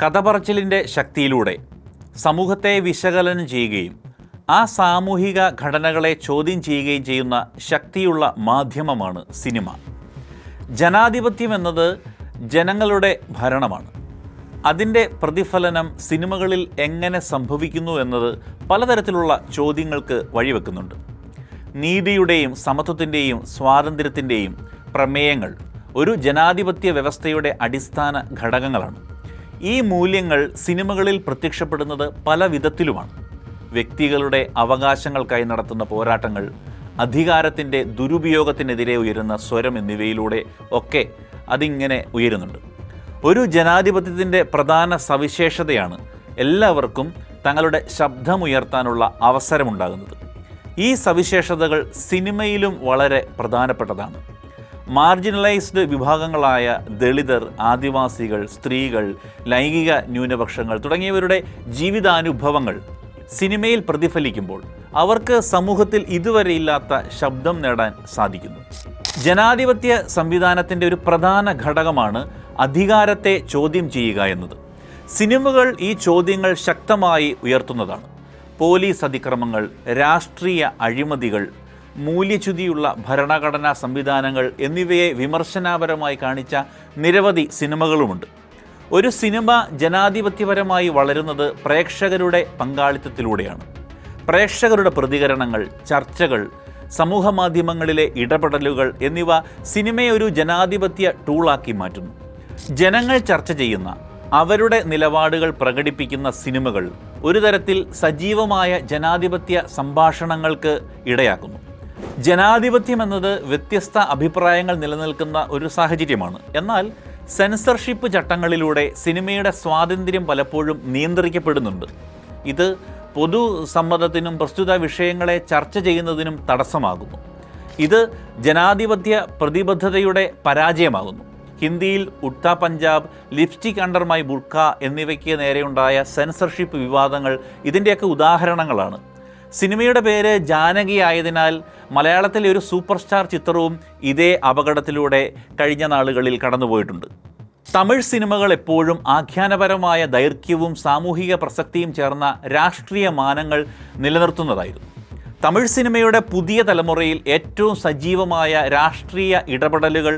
കഥ പറച്ചിലിന്റെ ശക്തിയിലൂടെ സമൂഹത്തെ വിശകലനം ചെയ്യുകയും ആ സാമൂഹിക ഘടനകളെ ചോദ്യം ചെയ്യുകയും ചെയ്യുന്ന ശക്തിയുള്ള മാധ്യമമാണ് സിനിമ. ജനാധിപത്യം എന്നത് ജനങ്ങളുടെ ഭരണമാണ്. അതിന്റെ പ്രതിഫലനം സിനിമകളിൽ എങ്ങനെ സംഭവിക്കുന്നു എന്നത് പലതരത്തിലുള്ള ചോദ്യങ്ങൾക്ക് വഴിവെക്കുന്നുണ്ട്. നീതിയുടെയും സമത്വത്തിന്റെയും സ്വാതന്ത്ര്യത്തിന്റെയും പ്രമേയങ്ങൾ ഒരു ജനാധിപത്യ വ്യവസ്ഥയുടെ അടിസ്ഥാന ഘടകങ്ങളാണ്. ഈ മൂല്യങ്ങൾ സിനിമകളിൽ പ്രത്യക്ഷപ്പെടുന്നത് പല വിധത്തിലുമാണ്. വ്യക്തികളുടെ അവകാശങ്ങൾക്കായി നടത്തുന്ന പോരാട്ടങ്ങൾ അധികാരത്തിന്റെ ദുരുപയോഗത്തിനെതിരെ ഉയരുന്ന സ്വരം എന്നിവയിലൂടെ ഒക്കെ അതിങ്ങനെ ഉയരുന്നുണ്ട്. ഒരു ജനാധിപത്യത്തിന്റെ പ്രധാന സവിശേഷതയാണ് എല്ലാവർക്കും തങ്ങളുടെ ശബ്ദമുയർത്താനുള്ള അവസരമുണ്ടാകുന്നത്. ഈ സവിശേഷതകൾ സിനിമയിലും വളരെ പ്രധാനപ്പെട്ടതാണ്. മാർജിനലൈസ്ഡ് വിഭാഗങ്ങളായ ദളിതർ ആദിവാസികൾ സ്ത്രീകൾ ലൈംഗിക ന്യൂനപക്ഷങ്ങൾ തുടങ്ങിയവരുടെ ജീവിതാനുഭവങ്ങൾ സിനിമയിൽ പ്രതിഫലിക്കുമ്പോൾ അവർക്ക് സമൂഹത്തിൽ ഇതുവരെ ഇല്ലാത്ത ശബ്ദം നേടാൻ സാധിക്കുന്നു. ജനാധിപത്യ സംവിധാനത്തിന്റെ ഒരു പ്രധാന ഘടകമാണ് അധികാരത്തെ ചോദ്യം ചെയ്യുക എന്നത്. സിനിമകൾ ഈ ചോദ്യങ്ങൾ ശക്തമായി ഉയർത്തുന്നതാണ്. പോലീസ് അതിക്രമങ്ങൾ രാഷ്ട്രീയ അഴിമതികൾ മൂല്യച്യുതിയുള്ള ഭരണഘടനാ സംവിധാനങ്ങൾ എന്നിവയെ വിമർശനാപരമായി കാണിച്ച നിരവധി സിനിമകളുമുണ്ട്. ഒരു സിനിമ ജനാധിപത്യപരമായി വളരുന്നത് പ്രേക്ഷകരുടെ പങ്കാളിത്തത്തിലൂടെയാണ്. പ്രേക്ഷകരുടെ പ്രതികരണങ്ങൾ ചർച്ചകൾ സമൂഹ മാധ്യമങ്ങളിലെ ഇടപെടലുകൾ എന്നിവ സിനിമയെ ഒരു ജനാധിപത്യ ടൂളാക്കി മാറ്റുന്നു. ജനങ്ങൾ ചർച്ച ചെയ്യുന്ന അവരുടെ നിലപാടുകൾ പ്രകടിപ്പിക്കുന്ന സിനിമകൾ ഒരു തരത്തിൽ സജീവമായ ജനാധിപത്യ സംഭാഷണങ്ങൾക്ക് ഇടയാക്കുന്നു. ജനാധിപത്യം എന്നത് വ്യത്യസ്ത അഭിപ്രായങ്ങൾ നിലനിൽക്കുന്ന ഒരു സാഹചര്യമാണ്. എന്നാൽ സെൻസർഷിപ്പ് ചട്ടങ്ങളിലൂടെ സിനിമയുടെ സ്വാതന്ത്ര്യം പലപ്പോഴും നിയന്ത്രിക്കപ്പെടുന്നുണ്ട്. ഇത് പൊതുസമ്മതത്തിനും പ്രസ്തുത വിഷയങ്ങളെ ചർച്ച ചെയ്യുന്നതിനും തടസ്സമാകുന്നു. ഇത് ജനാധിപത്യ പ്രതിബദ്ധതയുടെ പരാജയമാകുന്നു. ഹിന്ദിയിൽ Udta Punjab lipstick under my burkha എന്നിവയ്ക്ക് നേരെയുണ്ടായ സെൻസർഷിപ്പ് വിവാദങ്ങൾ ഇതിന്റെയൊക്കെ ഉദാഹരണങ്ങളാണ്. സിനിമയുടെ പേര് ജാനകി ആയതിനാൽ മലയാളത്തിലെ ഒരു സൂപ്പർ സ്റ്റാർ ചിത്രവും ഇതേ അപകടത്തിലൂടെ കഴിഞ്ഞ നാളുകളിൽ കടന്നുപോയിട്ടുണ്ട്. തമിഴ് സിനിമകൾ എപ്പോഴും ആഖ്യാനപരമായ ദൈർഘ്യവും സാമൂഹിക പ്രസക്തിയും ചേർന്ന രാഷ്ട്രീയ മാനങ്ങൾ നിലനിർത്തുന്നതായിരുന്നു. തമിഴ് സിനിമയുടെ പുതിയ തലമുറയിൽ ഏറ്റവും സജീവമായ രാഷ്ട്രീയ ഇടപെടലുകൾ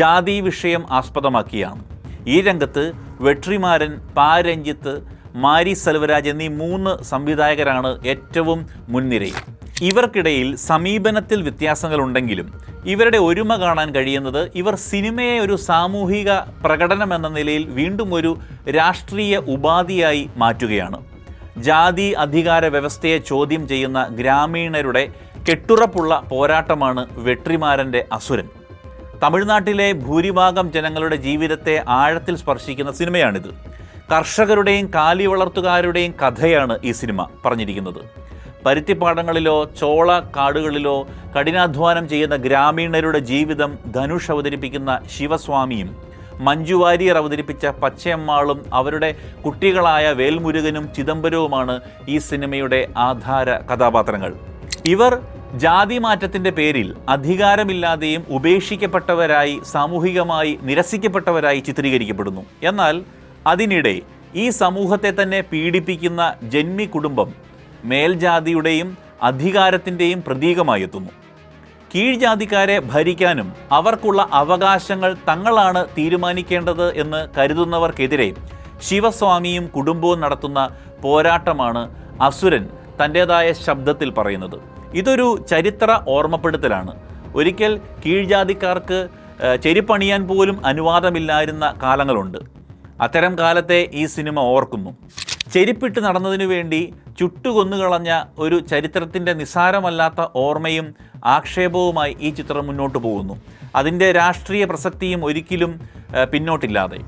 ജാതി വിഷയം ആസ്പദമാക്കിയാണ്. ഈ രംഗത്ത് വെട്രിമാരൻ പാരഞ്ജിത്ത് മാരി സെൽവരാജ് എന്നീ മൂന്ന് സംവിധായകരാണ് ഏറ്റവും മുൻനിരയിൽ. ഇവർക്കിടയിൽ സമീപനത്തിൽ വ്യത്യാസങ്ങളുണ്ടെങ്കിലും ഇവരുടെ ഒരുമ കാണാൻ കഴിയുന്നത് ഇവർ സിനിമയെ ഒരു സാമൂഹിക പ്രകടനം എന്ന നിലയിൽ വീണ്ടും ഒരു രാഷ്ട്രീയ ഉപാധിയായി മാറ്റുകയാണ്. ജാതി അധികാര വ്യവസ്ഥയെ ചോദ്യം ചെയ്യുന്ന ഗ്രാമീണരുടെ കെട്ടുറപ്പുള്ള പോരാട്ടമാണ് വെട്രിമാരന്റെ അസുരൻ. തമിഴ്നാട്ടിലെ ഭൂരിഭാഗം ജനങ്ങളുടെ ജീവിതത്തെ ആഴത്തിൽ സ്പർശിക്കുന്ന സിനിമയാണിത്. കർഷകരുടെയും കാലി വളർത്തുകാരുടെയും കഥയാണ് ഈ സിനിമ പറഞ്ഞിരിക്കുന്നത്. പരുത്തിപ്പാടങ്ങളിലോ ചോള കാടുകളിലോ കഠിനാധ്വാനം ചെയ്യുന്ന ഗ്രാമീണരുടെ ജീവിതം ധനുഷ് അവതരിപ്പിക്കുന്ന ശിവസ്വാമിയും മഞ്ജു വാര്യർ അവതരിപ്പിച്ച പച്ചയമ്മാളും അവരുടെ കുട്ടികളായ വേൽമുരുകനും ചിദംബരവുമാണ് ഈ സിനിമയുടെ ആധാര കഥാപാത്രങ്ങൾ. ഇവർ ജാതി മാറ്റത്തിന്റെ പേരിൽ അധികാരമില്ലാതെയും ഉപേക്ഷിക്കപ്പെട്ടവരായി സാമൂഹികമായി നിരസിക്കപ്പെട്ടവരായി ചിത്രീകരിക്കപ്പെടുന്നു. എന്നാൽ അതിനിടെ ഈ സമൂഹത്തെ തന്നെ പീഡിപ്പിക്കുന്ന ജന്മി കുടുംബം മേൽജാതിയുടെയും അധികാരത്തിന്റെയും പ്രതീകമായി എത്തുന്നു. കീഴ്ജാതിക്കാരെ ഭരിക്കാനും അവർക്കുള്ള അവകാശങ്ങൾ തങ്ങളാണ് തീരുമാനിക്കേണ്ടത് എന്ന് കരുതുന്നവർക്കെതിരെ ശിവസ്വാമിയും കുടുംബവും നടത്തുന്ന പോരാട്ടമാണ് അസുരൻ തന്റേതായ ശബ്ദത്തിൽ പറയുന്നത്. ഇതൊരു ചരിത്ര ഓർമ്മപ്പെടുത്തലാണ്. ഒരിക്കൽ കീഴ്ജാതിക്കാർക്ക് ചെരിപ്പണിയാൻ പോലും അനുവാദമില്ലായിരുന്ന കാലങ്ങളുണ്ട്. അത്തരം കാലത്തെ ഈ സിനിമ ഓർക്കുന്നു. ചെരിപ്പിട്ട് നടന്നതിനു വേണ്ടി ചുട്ടുകൊന്നുകളഞ്ഞ ഒരു ചരിത്രത്തിന്റെ നിസ്സാരമല്ലാത്ത ഓർമ്മയും ആക്ഷേപവുമായി ഈ ചിത്രം മുന്നോട്ട് പോകുന്നു. അതിന്റെ രാഷ്ട്രീയ പ്രസക്തിയും ഒരിക്കലും പിന്നോട്ടില്ലാതെ.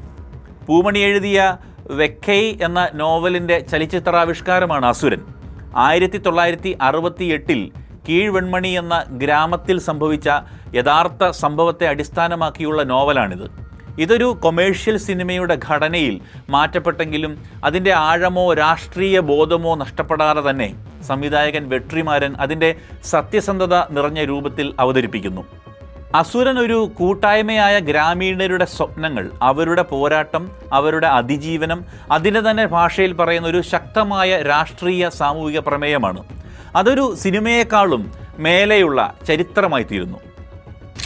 പൂമണി എഴുതിയ വെക്കൈ എന്ന നോവലിന്റെ ചലച്ചിത്രാവിഷ്കാരമാണ് അസുരൻ. ആയിരത്തി തൊള്ളായിരത്തി അറുപത്തി എട്ടിൽ കീഴ്വെൺമണി എന്ന ഗ്രാമത്തിൽ സംഭവിച്ച യഥാർത്ഥ സംഭവത്തെ അടിസ്ഥാനമാക്കിയുള്ള നോവലാണിത്. ഇതൊരു കൊമേഴ്ഷ്യൽ സിനിമയുടെ ഘടനയിൽ മാറ്റപ്പെട്ടെങ്കിലും അതിന്റെ ആഴമോ രാഷ്ട്രീയ ബോധമോ നഷ്ടപ്പെടാതെ തന്നെ സംവിധായകൻ വെട്രിമാരൻ അതിന്റെ സത്യസന്ധത നിറഞ്ഞ രൂപത്തിൽ അവതരിപ്പിക്കുന്നു. അസുരൻ ഒരു കൂട്ടായ്മയായ ഗ്രാമീണരുടെ സ്വപ്നങ്ങൾ അവരുടെ പോരാട്ടം അവരുടെ അതിജീവനം അതിന്റെ തന്നെ ഭാഷയിൽ പറയുന്ന ഒരു ശക്തമായ രാഷ്ട്രീയ സാമൂഹിക പ്രമേയമാണ്. അതൊരു സിനിമയെക്കാളും മേലെയുള്ള ചരിത്രമായി തീരുന്നു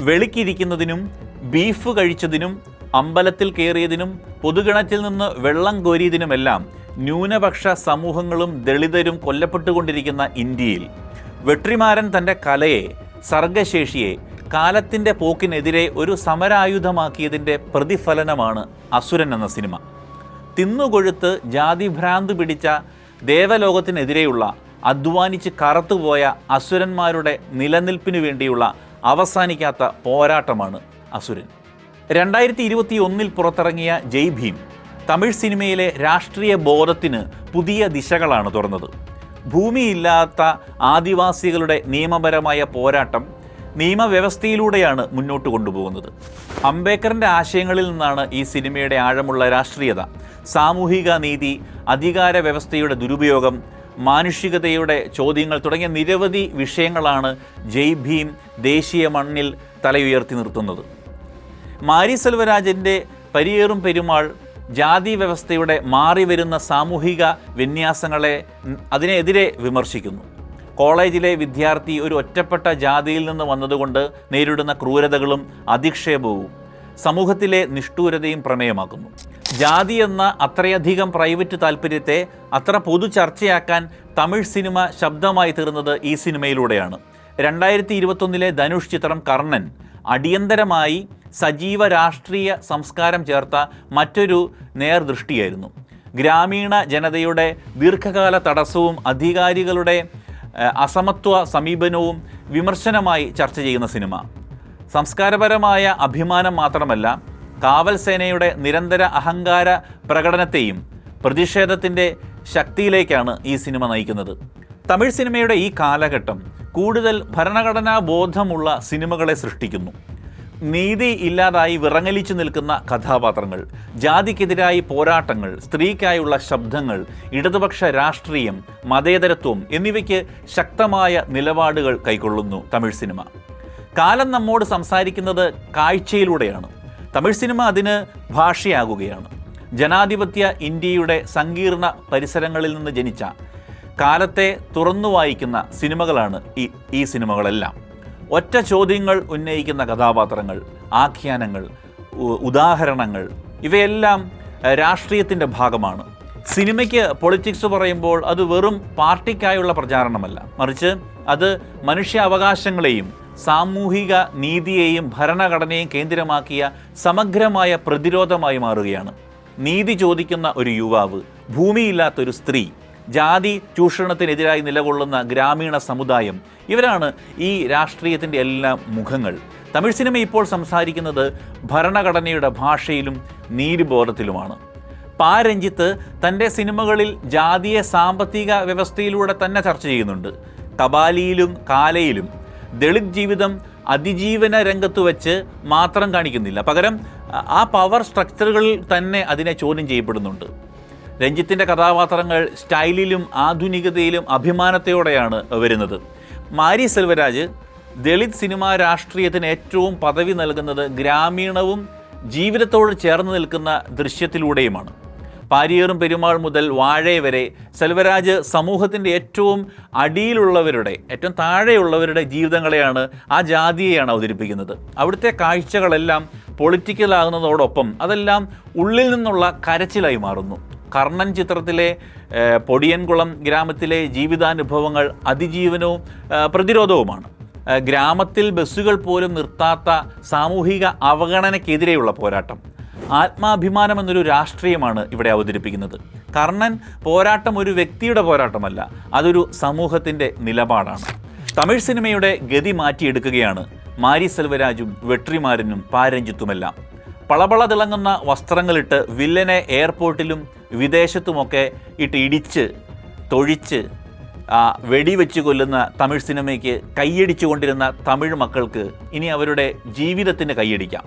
വെളിക്കിരിക്കുന്നതിനും ബീഫ് കഴിച്ചതിനും അമ്പലത്തിൽ കയറിയതിനും പൊതുകിണറ്റിൽ നിന്ന് വെള്ളം കോരിയതിനുമെല്ലാം ന്യൂനപക്ഷ സമൂഹങ്ങളും ദളിതരും കൊല്ലപ്പെട്ടുകൊണ്ടിരിക്കുന്ന ഇന്ത്യയിൽ. വെട്രിമാരൻ തന്റെ കലയെ സർഗശേഷിയെ കാലത്തിന്റെ പോക്കിനെതിരെ ഒരു സമരായുധമാക്കിയതിന്റെ പ്രതിഫലനമാണ് അസുരൻ എന്ന സിനിമ. തിന്നുകൊഴുത്ത് ജാതിഭ്രാന്ത് പിടിച്ച ദേവലോകത്തിനെതിരെയുള്ള അധ്വാനിച്ച് കറുത്തുപോയ അസുരന്മാരുടെ നിലനിൽപ്പിനു വേണ്ടിയുള്ള അവസാനിക്കാത്ത പോരാട്ടമാണ് അസുരൻ. രണ്ടായിരത്തി ഇരുപത്തി ഒന്നിൽ പുറത്തിറങ്ങിയ ജയ് ഭീം തമിഴ് സിനിമയിലെ രാഷ്ട്രീയ ബോധത്തിന് പുതിയ ദിശകളാണ് തുറന്നത്. ഭൂമിയില്ലാത്ത ആദിവാസികളുടെ നിയമപരമായ പോരാട്ടം നിയമവ്യവസ്ഥയിലൂടെയാണ് മുന്നോട്ട് കൊണ്ടുപോകുന്നത്. അംബേദ്കറിന്റെ ആശയങ്ങളിൽ നിന്നാണ് ഈ സിനിമയുടെ ആഴമുള്ള രാഷ്ട്രീയത സാമൂഹിക നീതി അധികാര വ്യവസ്ഥയുടെ ദുരുപയോഗം മാനുഷികതയുടെ ചോദ്യങ്ങൾ തുടങ്ങിയ നിരവധി വിഷയങ്ങളാണ് ജയ് ഭീം ദേശീയ മണ്ണിൽ തലയുയർത്തി നിർത്തുന്നത്. മാരി സെൽവരാജന്റെ പരിയേറും പെരുമാൾ ജാതി വ്യവസ്ഥയുടെ മാറി വരുന്ന സാമൂഹിക വിന്യാസങ്ങളെ അതിനെതിരെ വിമർശിക്കുന്നു. കോളേജിലെ വിദ്യാർത്ഥി ഒരു ഒറ്റപ്പെട്ട ജാതിയിൽ നിന്ന് വന്നതുകൊണ്ട് നേരിടുന്ന ക്രൂരതകളും അധിക്ഷേപവും സമൂഹത്തിലെ നിഷ്ഠൂരതയും പ്രമേയമാക്കുന്നു. ജാതി എന്ന അത്രയധികം പ്രൈവറ്റ് താല്പര്യത്തെ അത്ര പൊതു ചർച്ചയാക്കാൻ തമിഴ് സിനിമ ശബ്ദമായി തീർന്നത് ഈ സിനിമയിലൂടെയാണ്. രണ്ടായിരത്തി ഇരുപത്തൊന്നിലെ ധനുഷ് ചിത്രം കർണൻ അടിയന്തരമായി സജീവ രാഷ്ട്രീയ സംസ്കാരം ചേർത്ത മറ്റൊരു നേർദൃഷ്ടിയായിരുന്നു. ഗ്രാമീണ ജനതയുടെ ദീർഘകാല തടസ്സവും അധികാരികളുടെ അസമത്വ സമീപനവും വിമർശനമായി ചർച്ച ചെയ്യുന്ന സിനിമ. സംസ്കാരപരമായ അഭിമാനം മാത്രമല്ല കാവൽ സേനയുടെ നിരന്തര അഹങ്കാര പ്രകടനത്തെയും പ്രതിഷേധത്തിന്റെ ശക്തിയിലേക്കാണ് ഈ സിനിമ നയിക്കുന്നത്. തമിഴ് സിനിമയുടെ ഈ കാലഘട്ടം കൂടുതൽ ഭരണഘടനാ ബോധമുള്ള സിനിമകളെ സൃഷ്ടിക്കുന്നു. നീതി ഇല്ലാതായി വിറങ്ങലിച്ചു നിൽക്കുന്ന കഥാപാത്രങ്ങൾ ജാതിക്കെതിരായി പോരാട്ടങ്ങൾ സ്ത്രീക്കായുള്ള ശബ്ദങ്ങൾ ഇടതുപക്ഷ രാഷ്ട്രീയം മതേതരത്വം എന്നിവയ്ക്ക് ശക്തമായ നിലപാടുകൾ കൈക്കൊള്ളുന്നു തമിഴ് സിനിമ. കാലം നമ്മോട് സംസാരിക്കുന്നത് കാഴ്ചയിലൂടെയാണ്. തമിഴ് സിനിമ അതിന് ഭാഷയാകുകയാണ്. ജനാധിപത്യ ഇന്ത്യയുടെ സങ്കീർണ പരിസരങ്ങളിൽ നിന്ന് ജനിച്ച കാലത്തെ തുറന്നു വായിക്കുന്ന സിനിമകളാണ് ഈ ഈ സിനിമകളെല്ലാം. ഒറ്റ ചോദ്യങ്ങൾ ഉന്നയിക്കുന്ന കഥാപാത്രങ്ങൾ ആഖ്യാനങ്ങൾ ഉദാഹരണങ്ങൾ ഇവയെല്ലാം രാഷ്ട്രീയത്തിന്റെ ഭാഗമാണ്. സിനിമയ്ക്ക് പൊളിറ്റിക്സ് പറയുമ്പോൾ അത് വെറും പാർട്ടിക്കായുള്ള പ്രചാരണമല്ല. മറിച്ച് അത് മനുഷ്യാവകാശങ്ങളെയും സാമൂഹിക നീതിയെയും ഭരണഘടനയെയും കേന്ദ്രമാക്കിയ സമഗ്രമായ പ്രതിരോധമായി മാറുകയാണ്. നീതി ചോദിക്കുന്ന ഒരു യുവാവ് ഭൂമിയില്ലാത്തൊരു സ്ത്രീ ജാതി ചൂഷണത്തിനെതിരായി നിലകൊള്ളുന്ന ഗ്രാമീണ സമുദായം. ഇവരാണ് ഈ രാഷ്ട്രീയത്തിന്റെ എല്ലാ മുഖങ്ങൾ. തമിഴ് സിനിമ ഇപ്പോൾ സംസാരിക്കുന്നത് ഭരണഘടനയുടെ ഭാഷയിലും നീതിബോധത്തിലുമാണ്. പാ രഞ്ജിത്ത് തന്റെ സിനിമകളിൽ ജാതീയ സാമ്പത്തിക വ്യവസ്ഥയിലൂടെ തന്നെ ചർച്ച ചെയ്യുന്നുണ്ട്. കബാലിയിലും കാലയിലും ദളിത് ജീവിതം അതിജീവന രംഗത്ത് വെച്ച് മാത്രം കാണിക്കുന്നില്ല. പകരം ആ പവർ സ്ട്രക്ചറുകളിൽ തന്നെ അതിനെ ചോദ്യം ചെയ്യപ്പെടുന്നുണ്ട്. രഞ്ജിത്തിന്റെ കഥാപാത്രങ്ങൾ സ്റ്റൈലിലും ആധുനികതയിലും അഭിമാനത്തോടെയാണ് വരുന്നത്. മാരി സെൽവരാജ് ദളിത് സിനിമാ രാഷ്ട്രീയത്തിന് ഏറ്റവും പദവി നൽകുന്നത് ഗ്രാമീണവും ജീവിതത്തോട് ചേർന്ന് നിൽക്കുന്ന ദൃശ്യത്തിലൂടെയുമാണ്. പാരിയേറും പെരുമാൾ മുതൽ വാഴ വരെ സെൽവരാജ് സമൂഹത്തിന്റെ ഏറ്റവും അടിയിലുള്ളവരുടെ ഏറ്റവും താഴെയുള്ളവരുടെ ജീവിതങ്ങളെയാണ് ആ ജാതിയെയാണ് അവതരിപ്പിക്കുന്നത്. അവിടുത്തെ കാഴ്ചകളെല്ലാം പൊളിറ്റിക്കലാകുന്നതോടൊപ്പം അതെല്ലാം ഉള്ളിൽ നിന്നുള്ള കരച്ചിലായി മാറുന്നു. കർണൻ ചിത്രത്തിലെ പൊടിയൻകുളം ഗ്രാമത്തിലെ ജീവിതാനുഭവങ്ങൾ അതിജീവനവും പ്രതിരോധവുമാണ്. ഗ്രാമത്തിൽ ബസ്സുകൾ പോലും നിർത്താത്ത സാമൂഹിക അവഗണനയ്ക്കെതിരെയുള്ള പോരാട്ടം. ആത്മാഭിമാനം എന്നൊരു രാഷ്ട്രീയമാണ് ഇവിടെ അവതരിപ്പിക്കുന്നത്. കർണൻ പോരാട്ടം ഒരു വ്യക്തിയുടെ പോരാട്ടമല്ല അതൊരു സമൂഹത്തിന്റെ നിലപാടാണ്. തമിഴ് സിനിമയുടെ ഗതി മാറ്റിയെടുക്കുകയാണ് മാരി സെൽവരാജും വെട്രിമാരനും പാരഞ്ജിത്തുമെല്ലാം. പളപള തിളങ്ങുന്ന വസ്ത്രങ്ങളിട്ട് വില്ലനെ എയർപോർട്ടിലും വിദേശത്തുമൊക്കെ ഇട്ട് ഇടിച്ച് തൊഴിച്ച് വെടിവെച്ച് കൊല്ലുന്ന തമിഴ് സിനിമയ്ക്ക് കൈയടിച്ചുകൊണ്ടിരുന്ന തമിഴ് മക്കൾക്ക് ഇനി അവരുടെ ജീവിതത്തിന് കൈയടിക്കാം.